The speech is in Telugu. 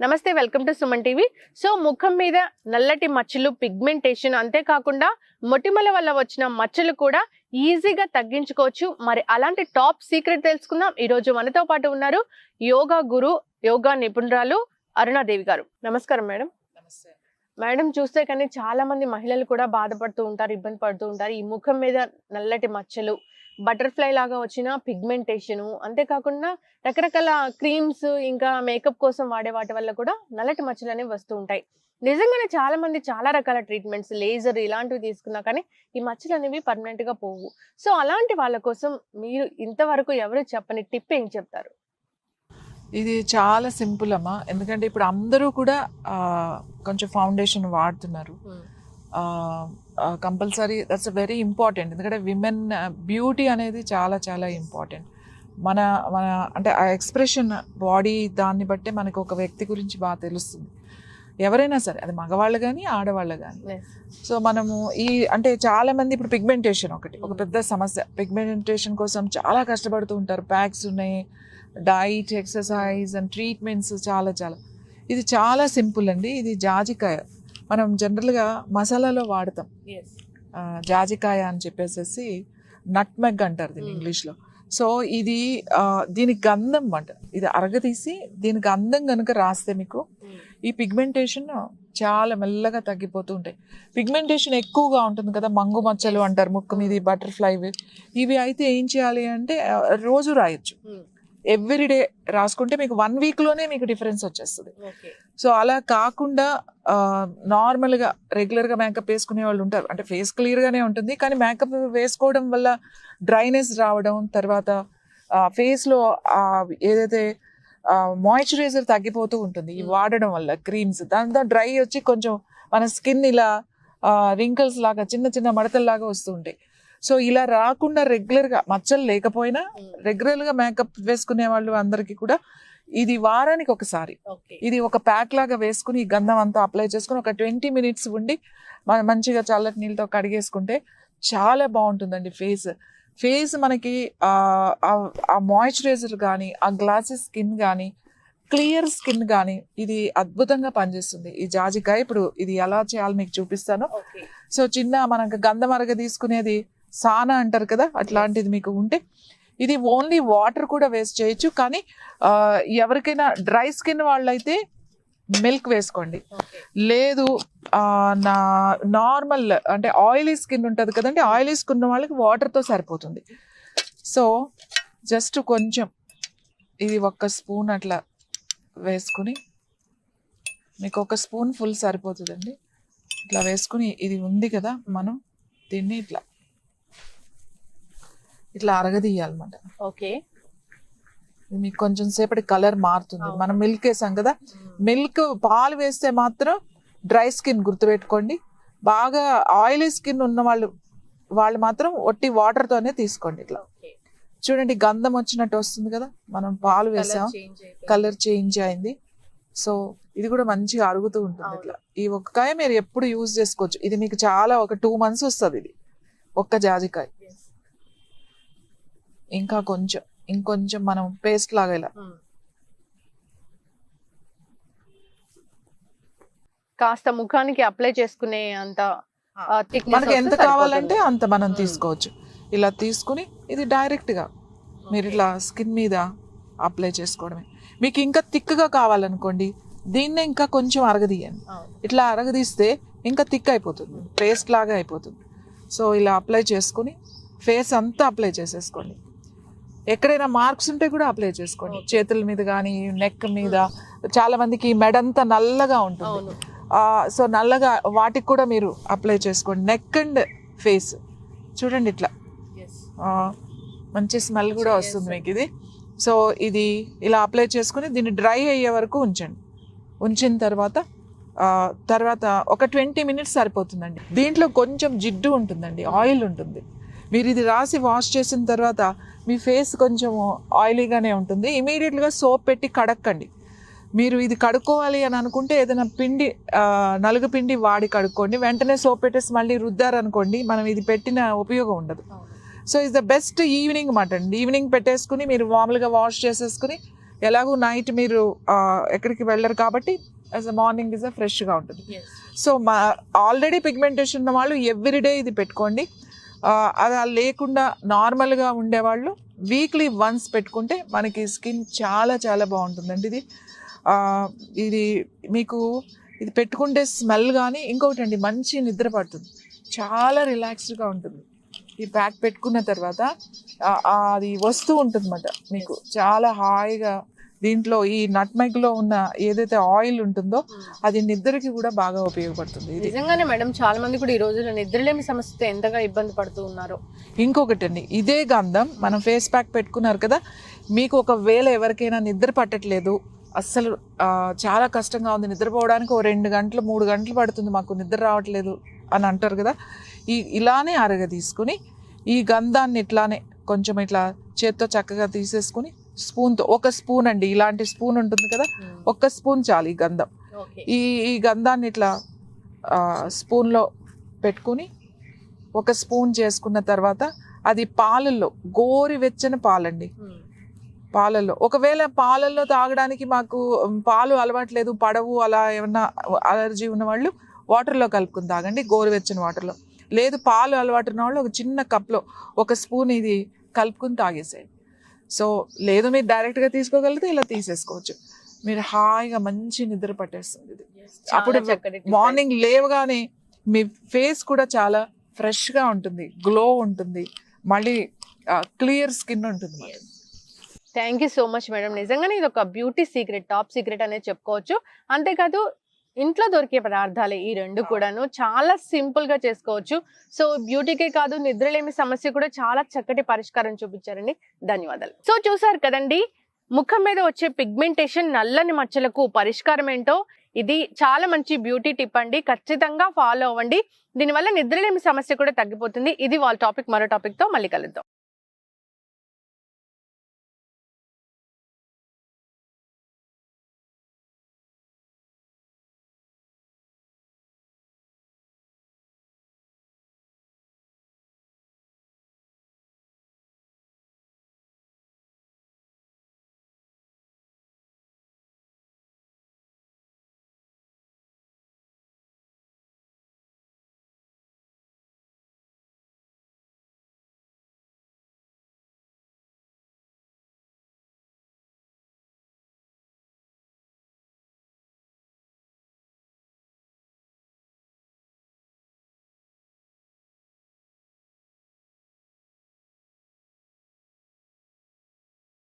నమస్తే welcome to Suman TV. So ముఖం మీద నల్లటి మచ్చలు పిగ్మెంటేషన్ అంతేకాకుండా మొటిమల వల్ల వచ్చిన మచ్చలు కూడా ఈజీగా తగ్గించుకోవచ్చు. మరి అలాంటి టాప్ సీక్రెట్ తెలుసుకుందాం. ఈ రోజు మనతో పాటు ఉన్నారు యోగా గురు యోగా నిపుణురాలు అరుణాదేవి గారు. నమస్కారం మేడం. నమస్తే. మేడం చూస్తే కానీ చాలా మంది మహిళలు కూడా బాధపడుతూ ఉంటారు ఇబ్బంది పడుతూ ఉంటారు. ఈ ముఖం మీద నల్లటి మచ్చలు బటర్ఫ్లై లాగా వచ్చిన పిగ్మెంటేషన్ అంతేకాకుండా రకరకాల క్రీమ్స్ ఇంకా మేకప్ కోసం వాడే వాటి వల్ల కూడా నల్లటి మచ్చలు అనేవి వస్తూ ఉంటాయి. నిజంగానే చాలా మంది చాలా రకాల ట్రీట్మెంట్స్ లేజర్ ఇలాంటివి తీసుకున్నా కానీ ఈ మచ్చలు అనేవి పర్మనెంట్గా పోవు. సో అలాంటి వాళ్ళ కోసం మీరు ఇంతవరకు ఎవరు చెప్పని టిప్ ఏం చెప్తారు? ఇది చాలా సింపుల్ అమ్మా. ఎందుకంటే ఇప్పుడు అందరూ కూడా కొంచెం ఫౌండేషన్ వాడుతున్నారు. కంపల్సరీ దట్స్ వెరీ ఇంపార్టెంట్ ఎందుకంటే విమెన్ బ్యూటీ అనేది చాలా చాలా ఇంపార్టెంట్ మన మన అంటే ఆ ఎక్స్ప్రెషన్ బాడీ దాన్ని బట్టే మనకు ఒక వ్యక్తి గురించి బాగా తెలుస్తుంది. ఎవరైనా సరే అది మగవాళ్ళు కానీ ఆడవాళ్ళు కానీ సో మనము ఈ అంటే చాలా మంది ఇప్పుడు పిగ్మెంటేషన్ ఒకటి ఒక పెద్ద సమస్య. పిగ్మెంటేషన్ కోసం చాలా కష్టపడుతూ ఉంటారు. ప్యాక్స్ ఉన్నాయి డైట్ ఎక్సర్సైజ్ అండ్ ట్రీట్మెంట్స్ చాలా చాలా. ఇది చాలా సింపుల్ అండి. ఇది జాజికాయ. మనం జనరల్గా మసాలాలో వాడతాం. జాజికాయ అని చెప్పేసి నట్మెగ్ అంటారు దీన్ని Mm. ఇంగ్లీష్లో. సో ఇది ఆ, దీనికి గంధం అంట. ఇది అరగదీసి దీనికి గంధం కనుక రాస్తే మీకు ఈ పిగ్మెంటేషన్ చాలా మెల్లగా తగ్గిపోతూ ఉంటాయి. పిగ్మెంటేషన్ ఎక్కువగా ఉంటుంది కదా మంగు మచ్చలు అంటారు ముక్కు మీద బటర్ఫ్లై ఇవి. అయితే ఏం చేయాలి అంటే రోజు రాయొచ్చు. ఎవ్రీ డే రాసుకుంటే మీకు వన్ వీక్లోనే మీకు డిఫరెన్స్ వచ్చేస్తుంది. సో అలా కాకుండా నార్మల్గా రెగ్యులర్గా మేకప్ వేసుకునే వాళ్ళు ఉంటారు. అంటే ఫేస్ క్లియర్గానే ఉంటుంది కానీ మేకప్ వేసుకోవడం వల్ల డ్రైనెస్ రావడం తర్వాత ఫేస్లో ఏదైతే మాయిశ్చరైజర్ తగ్గిపోతూ ఉంటుంది ఈ Mm. వాడడం వల్ల క్రీమ్స్ దాంతో డ్రై వచ్చి కొంచెం మన స్కిన్ ఇలా రింకల్స్ లాగా చిన్న చిన్న మడతల్లాగా వస్తూ ఉంటాయి. సో ఇలా రాకుండా రెగ్యులర్గా మచ్చలు లేకపోయినా రెగ్యులర్గా మేకప్ వేసుకునే వాళ్ళు అందరికీ కూడా ఇది వారానికి ఒకసారి. ఇది ఒక ప్యాక్ లాగా వేసుకుని ఈ గంధం అంతా అప్లై చేసుకుని ఒక ట్వంటీ మినిట్స్ ఉండి మనం మంచిగా చల్లటి నీళ్ళతో కడిగేసుకుంటే చాలా బాగుంటుందండి ఫేస్. ఫేస్ మనకి ఆ, మాయిశ్చరైజర్ కానీ ఆ గ్లాసెస్ స్కిన్ కానీ క్లియర్ స్కిన్ కానీ ఇది అద్భుతంగా పనిచేస్తుంది. ఈ జాజికాయ ఇప్పుడు ఇది ఎలా చేయాలో మీకు చూపిస్తాను. సో చిన్న మనకు గంధం అరగ తీసుకునేది సానా అంటారు కదా అట్లాంటిది మీకు ఉంటే ఇది ఓన్లీ వాటర్ కూడా వేస్ట్ చేయొచ్చు కానీ ఎవరికైనా డ్రై స్కిన్ వాళ్ళైతే మిల్క్ వేసుకోండి. లేదు నా నార్మల్ అంటే ఆయిలీ స్కిన్ ఉంటుంది కదండి ఆయిలీ స్కిన్ వాళ్ళకి వాటర్తో సరిపోతుంది. సో జస్ట్ కొంచెం ఇది ఒక్క స్పూన్ అట్లా వేసుకుని మీకు ఒక స్పూన్ ఫుల్ సరిపోతుందండి. ఇట్లా వేసుకుని ఇది ఉంది కదా మనం దీన్ని ఇట్లా. ఇట్లా అరగదీయాలన్నమాట. ఓకే. మీకు కొంచెం సేపటి కలర్ మారుతుంది. మనం మిల్క్ వేసాం కదా మిల్క్ పాలు వేస్తే మాత్రం డ్రై స్కిన్ గుర్తుపెట్టుకోండి. బాగా ఆయిలీ స్కిన్ ఉన్న వాళ్ళు వాళ్ళు మాత్రం ఒట్టి వాటర్తోనే తీసుకోండి ఇట్లా. చూడండి గంధం వచ్చినట్టు వస్తుంది కదా మనం పాలు వేసాం. కలర్ చేంజ్ అయింది. సో ఇది కూడా మంచిగా అరుగుతూ ఉంటుంది. ఇట్లా. ఈ ఒక్కకాయ మీరు ఎప్పుడు యూజ్ చేసుకోవచ్చు. ఇది మీకు చాలా ఒక టూ మంత్స్ వస్తుంది ఇది. ఒక్క జాజికాయ. ఇంకా కొంచెం ఇంకొంచెం మనం పేస్ట్ లాగా ఇలా. కాస్త ముఖానికి అప్లై చేసుకునే అంత మనకి ఎంత. కావాలంటే అంత మనం. తీసుకోవచ్చు. ఇలా తీసుకుని ఇది డైరెక్ట్గా మీరు ఇట్లా స్కిన్ మీద అప్లై చేసుకోవడమే. మీకు ఇంకా థిక్గా కావాలనుకోండి దీన్నే ఇంకా కొంచెం అరగదీయండి. ఇట్లా అరగదీస్తే ఇంకా థిక్ అయిపోతుంది పేస్ట్ లాగా అయిపోతుంది. సో ఇలా అప్లై చేసుకుని ఫేస్ అంతా అప్లై చేసేసుకోండి. ఎక్కడైనా మార్క్స్ ఉంటే కూడా అప్లై చేసుకోండి. చేతుల మీద కానీ నెక్ మీద. చాలా మందికి మెడంతా నల్లగా ఉంటుంది. సో నల్లగా వాటికి కూడా మీరు అప్లై చేసుకోండి. Neck and face. చూడండి ఇట్లా. మంచి స్మెల్ కూడా. వస్తుంది మీకు ఇది. సో ఇది ఇలా అప్లై చేసుకుని దీన్ని డ్రై అయ్యే వరకు ఉంచండి. ఉంచిన తర్వాత తర్వాత ఒక ట్వంటీ మినిట్స్ సరిపోతుందండి. దీంట్లో కొంచెం జిడ్డు ఉంటుందండి. ఆయిల్ ఉంటుంది. మీరు ఇది రాసి వాష్ చేసిన తర్వాత మీ ఫేస్ కొంచెం ఆయిలీగానే ఉంటుంది. ఇమీడియట్గా సోప్ పెట్టి కడక్కండి. మీరు ఇది కడుక్కోవాలి అని అనుకుంటే ఏదైనా పిండి నలుగు పిండి వాడి కడుక్కోండి. వెంటనే సోప్ పెట్టేసి మళ్ళీ రుద్దారనుకోండి మనం ఇది పెట్టిన ఉపయోగం ఉండదు. So is the best evening అండి. ఈవినింగ్ పెట్టేసుకుని మీరు మామూలుగా వాష్ చేసేసుకుని ఎలాగో నైట్ మీరు ఎక్కడికి వెళ్ళరు కాబట్టి యాజ్ అ మార్నింగ్ ఇస్ ఫ్రెష్గా ఉంటుంది. సో మా ఆల్రెడీ పిగ్మెంటేషన్ ఉన్న వాళ్ళు ఎవ్రీడే ఇది పెట్టుకోండి. అలా లేకుండా నార్మల్గా ఉండేవాళ్ళు. వీక్లీ వన్స్ పెట్టుకుంటే మనకి స్కిన్ చాలా చాలా బాగుంటుందండి ఇది. ఇది మీకు ఇది పెట్టుకుంటే స్మెల్ కానీ ఇంకొకటి అండి మంచి నిద్ర పడుతుంది. చాలా రిలాక్స్డ్గా ఉంటుంది. ఈ ప్యాక్ పెట్టుకున్న తర్వాత అది వస్తూ ఉంటుందన్నమాట మీకు. చాలా హాయిగా దీంట్లో ఈ నట్మెగ్లో ఉన్న ఏదైతే ఆయిల్ ఉంటుందో అది నిద్రకి కూడా బాగా ఉపయోగపడుతుంది. నిజంగానే మేడం చాలా మంది కూడా ఈ రోజుల్లో నిద్రలేమి సమస్యతో ఎంతగా ఇబ్బంది పడుతూ ఉన్నారు. ఇంకొకటి అండి ఇదే గంధం మనం ఫేస్ ప్యాక్ పెట్టుకున్నారు కదా మీకు ఒకవేళ ఎవరికైనా నిద్ర పట్టట్లేదు అస్సలు చాలా కష్టంగా ఉంది నిద్రపోవడానికి ఓ రెండు గంటలు మూడు గంటలు పడుతుంది మాకు నిద్ర రావట్లేదు అని అంటారు కదా ఈ ఇలానే అరగ తీసుకుని ఈ గంధాన్ని ఇట్లానే కొంచెం ఇట్లా చేత్తో చక్కగా తీసేసుకుని స్పూన్తో ఒక స్పూన్ అండి ఇలాంటి స్పూన్ ఉంటుంది కదా ఒక్క స్పూన్ చాలు ఈ గంధం. ఈ ఈ గంధాన్ని ఇట్లా స్పూన్లో పెట్టుకుని ఒక స్పూన్ చేసుకున్న తర్వాత అది పాలల్లో గోరువెచ్చని పాలండి. పాలల్లో. ఒకవేళ పాలల్లో తాగడానికి మాకు పాలు అలవాట్లేదు పడవు అలా ఏమన్నా అలర్జీ ఉన్న వాళ్ళు వాటర్లో కలుపుకుని తాగండి గోరువెచ్చని వాటర్లో లేదు పాలు అలవాటు ఉన్న వాళ్ళు ఒక చిన్న కప్లో ఒక స్పూన్ ఇది కలుపుకుని తాగేసేయండి. సో లేదు మీరు డైరెక్ట్గా తీసుకోగలిగితే ఇలా తీసేసుకోవచ్చు. మీరు హాయిగా మంచి నిద్ర పట్టేస్తుంది ఇది. అప్పుడు మార్నింగ్ లేవగానే మీ ఫేస్ కూడా చాలా ఫ్రెష్గా ఉంటుంది గ్లో ఉంటుంది మళ్ళీ క్లియర్ స్కిన్ ఉంటుంది మరి. Thank you so much madam నిజంగానే ఇది ఒక బ్యూటీ సీక్రెట్ టాప్ సీక్రెట్ అనేది చెప్పుకోవచ్చు. అంతేకాదు ఇంట్లో దొరికే పదార్థాలే ఈ రెండు కూడాను. చాలా సింపుల్గా చేసుకోవచ్చు. సో బ్యూటీకే కాదు నిద్రలేమి సమస్య కూడా చాలా చక్కటి పరిష్కారం చూపించారండి. ధన్యవాదాలు. సో చూసారు కదండి ముఖం మీద వచ్చే పిగ్మెంటేషన్ నల్లని మచ్చలకు పరిష్కారం ఏంటో ఇది చాలా మంచి బ్యూటీ టిప్ అండి. ఖచ్చితంగా ఫాలో అవ్వండి. దీనివల్ల నిద్రలేమి సమస్య కూడా తగ్గిపోతుంది. ఇది వాళ్ళ టాపిక్. మరో టాపిక్తో మళ్ళీ కలుద్దాం.